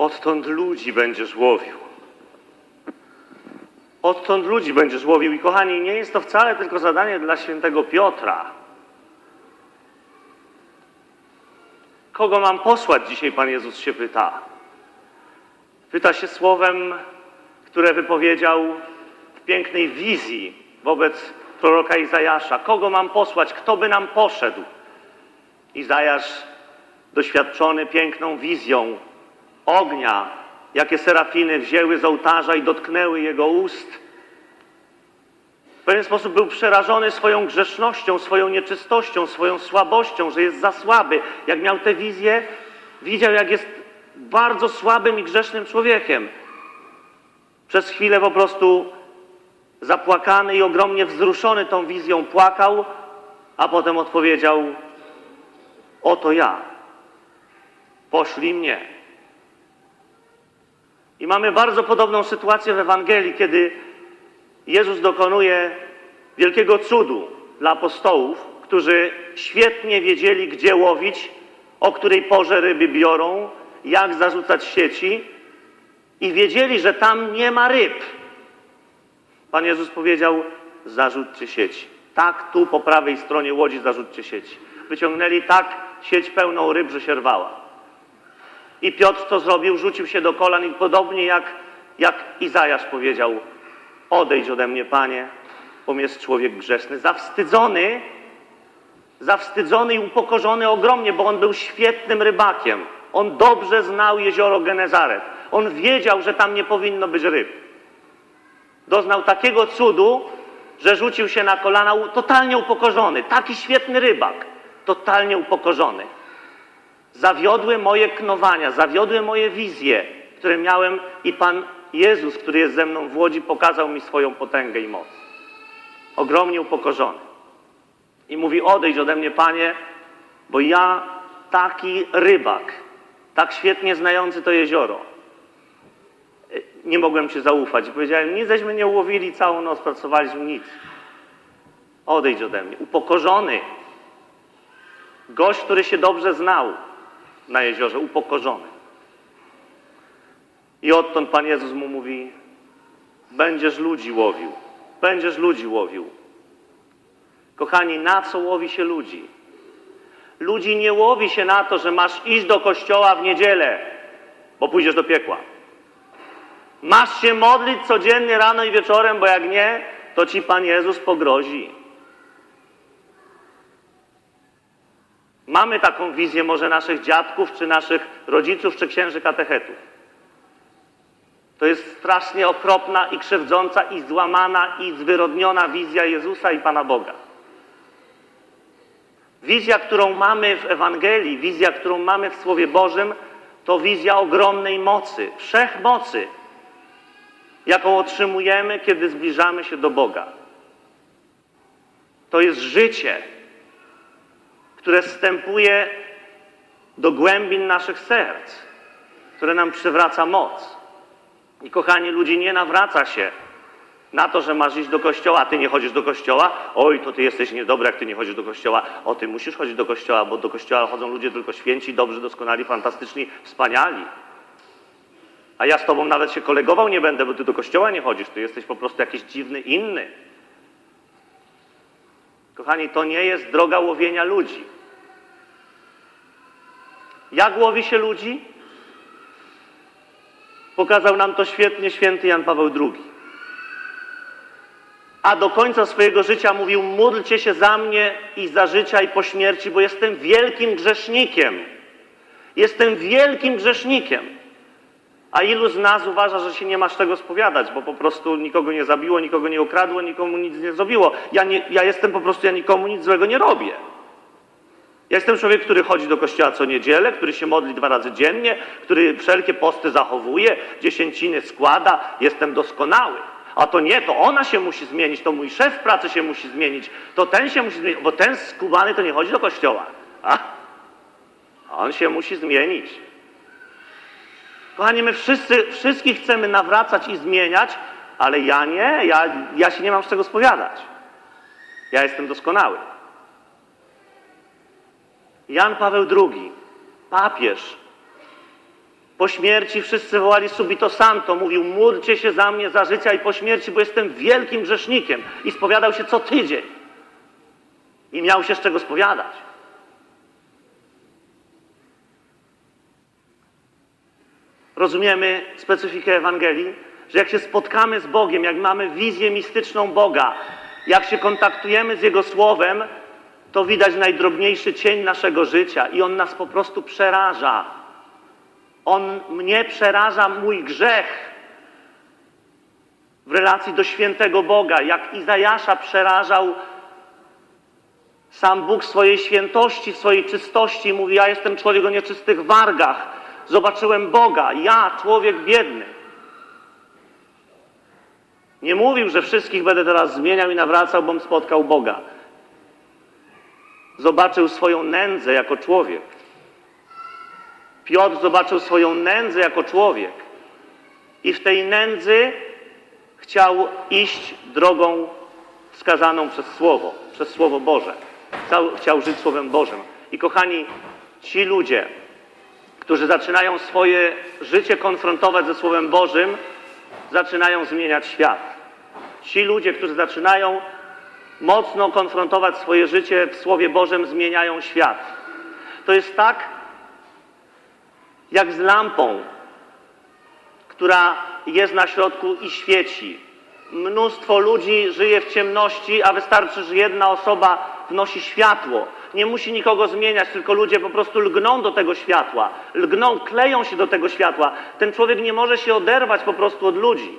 Odtąd ludzi będziesz łowił. Odtąd ludzi będziesz łowił. I kochani, nie jest to wcale tylko zadanie dla świętego Piotra. Kogo mam posłać dzisiaj, Pan Jezus się pyta. Pyta się słowem, które wypowiedział w pięknej wizji wobec proroka Izajasza. Kogo mam posłać? Kto by nam poszedł? Izajasz, doświadczony piękną wizją ognia, jakie serafiny wzięły z ołtarza i dotknęły jego ust, w pewien sposób był przerażony swoją grzesznością, swoją nieczystością, swoją słabością, że jest za słaby. Jak miał tę wizję, widział, jak jest bardzo słabym i grzesznym człowiekiem. Przez chwilę po prostu zapłakany i ogromnie wzruszony tą wizją płakał, a potem odpowiedział: Oto ja, poszli mnie. I mamy bardzo podobną sytuację w Ewangelii, kiedy Jezus dokonuje wielkiego cudu dla apostołów, którzy świetnie wiedzieli, gdzie łowić, o której porze ryby biorą, jak zarzucać sieci i wiedzieli, że tam nie ma ryb. Pan Jezus powiedział: zarzućcie sieci. Tak, tu po prawej stronie łodzi zarzućcie sieci. Wyciągnęli tak sieć pełną ryb, że się rwała. I Piotr to zrobił, rzucił się do kolan i podobnie jak, jak Izajasz powiedział: Odejdź ode mnie, panie, bo jest człowiek grzeszny. Zawstydzony, zawstydzony i upokorzony ogromnie, bo on był świetnym rybakiem. On dobrze znał jezioro Genezaret. On wiedział, że tam nie powinno być ryb. Doznał takiego cudu, że rzucił się na kolana, totalnie upokorzony. Taki świetny rybak, totalnie upokorzony. Zawiodły moje knowania, zawiodły moje wizje, które miałem i Pan Jezus, który jest ze mną w Łodzi, pokazał mi swoją potęgę i moc. Ogromnie upokorzony. I mówi, odejdź ode mnie, Panie, bo ja taki rybak, tak świetnie znający to jezioro, nie mogłem Ci zaufać. Powiedziałem, nic żeśmy nie ułowili, całą noc pracowaliśmy, nic. Odejdź ode mnie. Upokorzony. Gość, który się dobrze znał na jeziorze, upokorzony. I odtąd Pan Jezus mu mówi, będziesz ludzi łowił. Będziesz ludzi łowił. Kochani, na co łowi się ludzi? Ludzi nie łowi się na to, że masz iść do kościoła w niedzielę, bo pójdziesz do piekła. Masz się modlić codziennie rano i wieczorem, bo jak nie, to ci Pan Jezus pogrozi. Mamy taką wizję może naszych dziadków, czy naszych rodziców, czy księży katechetów. To jest strasznie okropna i krzywdząca i złamana i zwyrodniona wizja Jezusa i Pana Boga. Wizja, którą mamy w Ewangelii, wizja, którą mamy w Słowie Bożym, to wizja ogromnej mocy, wszechmocy, jaką otrzymujemy, kiedy zbliżamy się do Boga. To jest życie, które wstępuje do głębin naszych serc, które nam przywraca moc. I kochani, ludzi nie nawraca się na to, że masz iść do kościoła, a ty nie chodzisz do kościoła. Oj, to ty jesteś niedobry, jak ty nie chodzisz do kościoła. O, ty musisz chodzić do kościoła, bo do kościoła chodzą ludzie tylko święci, dobrzy, doskonali, fantastyczni, wspaniali. A ja z tobą nawet się kolegował nie będę, bo ty do kościoła nie chodzisz. Ty jesteś po prostu jakiś dziwny, inny. Kochani, to nie jest droga łowienia ludzi. Jak łowi się ludzi? Pokazał nam to świetnie święty Jan Paweł II. A do końca swojego życia mówił: Módlcie się za mnie i za życia i po śmierci, bo jestem wielkim grzesznikiem. Jestem wielkim grzesznikiem. A ilu z nas uważa, że się nie masz czego spowiadać, bo po prostu nikogo nie zabiło, nikogo nie okradło, nikomu nic nie zrobiło. Ja, nie, ja jestem po prostu, ja nikomu nic złego nie robię. Ja jestem człowiek, który chodzi do kościoła co niedzielę, który się modli dwa razy dziennie, który wszelkie posty zachowuje, dziesięciny składa, jestem doskonały. A to nie, to ona się musi zmienić, to mój szef pracy się musi zmienić, to ten się musi zmienić, bo ten skubany to nie chodzi do kościoła. A? On się musi zmienić. Kochani, my wszyscy, wszystkich chcemy nawracać i zmieniać, ale ja nie, ja, ja się nie mam z czego spowiadać. Ja jestem doskonały. Jan Paweł II, papież, Po śmierci wszyscy wołali subito santo. Mówił, módlcie się za mnie za życia i po śmierci, bo jestem wielkim grzesznikiem. I spowiadał się co tydzień. I miał się z czego spowiadać. Rozumiemy specyfikę Ewangelii, że jak się spotkamy z Bogiem, jak mamy wizję mistyczną Boga, jak się kontaktujemy z Jego Słowem, to widać najdrobniejszy cień naszego życia i on nas po prostu przeraża. On mnie przeraża mój grzech w relacji do świętego Boga, jak Izajasza przerażał sam Bóg swojej świętości, swojej czystości. Mówi, ja jestem człowiek o nieczystych wargach. Zobaczyłem Boga, ja, człowiek biedny. Nie mówił, że wszystkich będę teraz zmieniał i nawracał, bom spotkał Boga. Zobaczył swoją nędzę jako człowiek. Piotr zobaczył swoją nędzę jako człowiek. I w tej nędzy chciał iść drogą wskazaną przez Słowo, przez Słowo Boże. Chciał, chciał żyć Słowem Bożym. I kochani, ci ludzie, którzy zaczynają swoje życie konfrontować ze Słowem Bożym, zaczynają zmieniać świat. Ci ludzie, którzy zaczynają mocno konfrontować swoje życie w Słowie Bożym, zmieniają świat. To jest tak, jak z lampą, która jest na środku i świeci. Mnóstwo ludzi żyje w ciemności, a wystarczy, że jedna osoba wnosi światło. Nie musi nikogo zmieniać, tylko ludzie po prostu lgną do tego światła. Lgną, kleją się do tego światła. Ten człowiek nie może się oderwać po prostu od ludzi,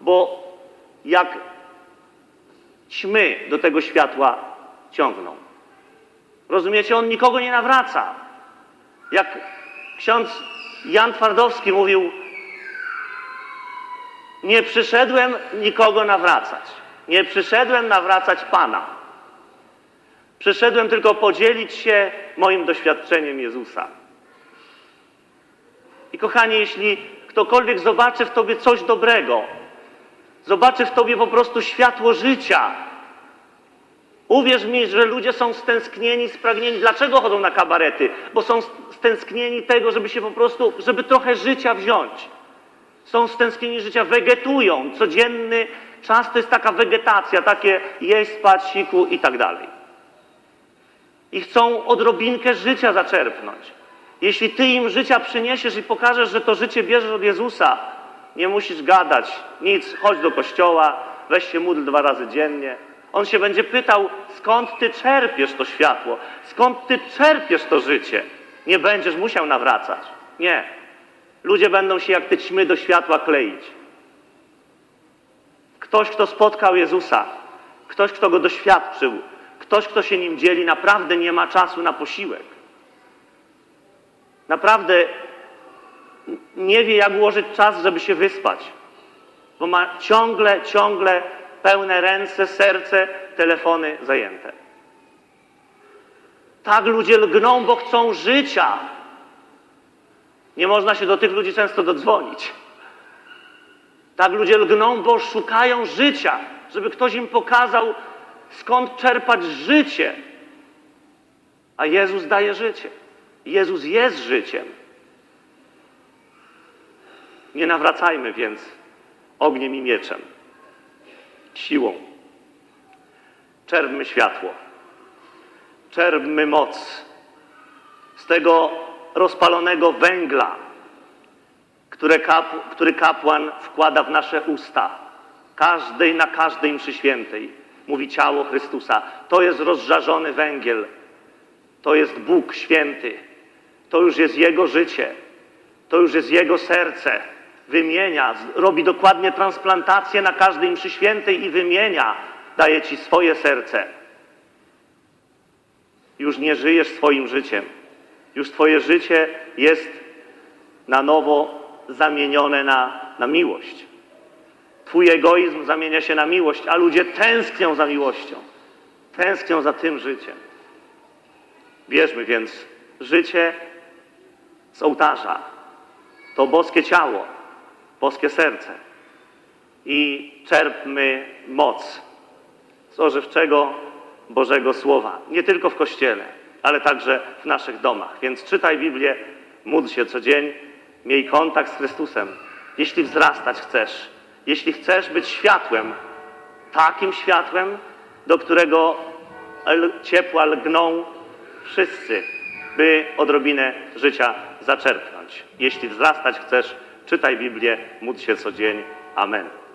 bo jak ćmy do tego światła ciągną. Rozumiecie? On nikogo nie nawraca. Jak ksiądz Jan Twardowski mówił, nie przyszedłem nikogo nawracać. Nie przyszedłem nawracać Pana. Przyszedłem tylko podzielić się moim doświadczeniem Jezusa. I kochani, jeśli ktokolwiek zobaczy w Tobie coś dobrego, zobaczy w Tobie po prostu światło życia, uwierz mi, że ludzie są stęsknieni, spragnieni. Dlaczego chodzą na kabarety? Bo są stęsknieni tego, żeby się po prostu, żeby trochę życia wziąć. Są stęsknieni życia, wegetują. Codzienny czas to jest taka wegetacja, takie jeść, spać, siku i tak dalej. I chcą odrobinkę życia zaczerpnąć. Jeśli ty im życia przyniesiesz i pokażesz, że to życie bierzesz od Jezusa, nie musisz gadać nic, chodź do kościoła, weź się módl dwa razy dziennie. On się będzie pytał, skąd ty czerpiesz to światło, skąd ty czerpiesz to życie. Nie będziesz musiał nawracać. Nie. Ludzie będą się jak te ćmy do światła kleić. Ktoś, kto spotkał Jezusa, ktoś, kto go doświadczył, ktoś, kto się nim dzieli, naprawdę nie ma czasu na posiłek. Naprawdę nie wie, jak ułożyć czas, żeby się wyspać, bo ma ciągle, ciągle pełne ręce, serce, telefony zajęte. Tak ludzie lgną, bo chcą życia. Nie można się do tych ludzi często dodzwonić. Tak ludzie lgną, bo szukają życia, żeby ktoś im pokazał, skąd czerpać życie. A Jezus daje życie. Jezus jest życiem. Nie nawracajmy więc ogniem i mieczem, siłą. Czerpmy światło, czerpmy moc z tego rozpalonego węgla, kap, który kapłan wkłada w nasze usta. Każdej na każdej mszy świętej mówi ciało Chrystusa. To jest rozżarzony węgiel. To jest Bóg święty. To już jest Jego życie. To już jest Jego serce. Wymienia, robi dokładnie transplantację na każdej mszy świętej i wymienia. Daje Ci swoje serce. Już nie żyjesz swoim życiem. Już Twoje życie jest na nowo zamienione na, na miłość. Twój egoizm zamienia się na miłość, a ludzie tęsknią za miłością. Tęsknią za tym życiem. Wierzmy więc, życie z ołtarza to boskie ciało, boskie serce. I czerpmy moc z ożywczego Bożego Słowa. Nie tylko w kościele, ale także w naszych domach. Więc czytaj Biblię, módl się co dzień Miej kontakt z Chrystusem. Jeśli wzrastać chcesz, jeśli chcesz być światłem, takim światłem, do którego ciepła lgną wszyscy, by odrobinę życia zaczerpnąć. Jeśli wzrastać chcesz, czytaj Biblię, módl się co dzień. Amen.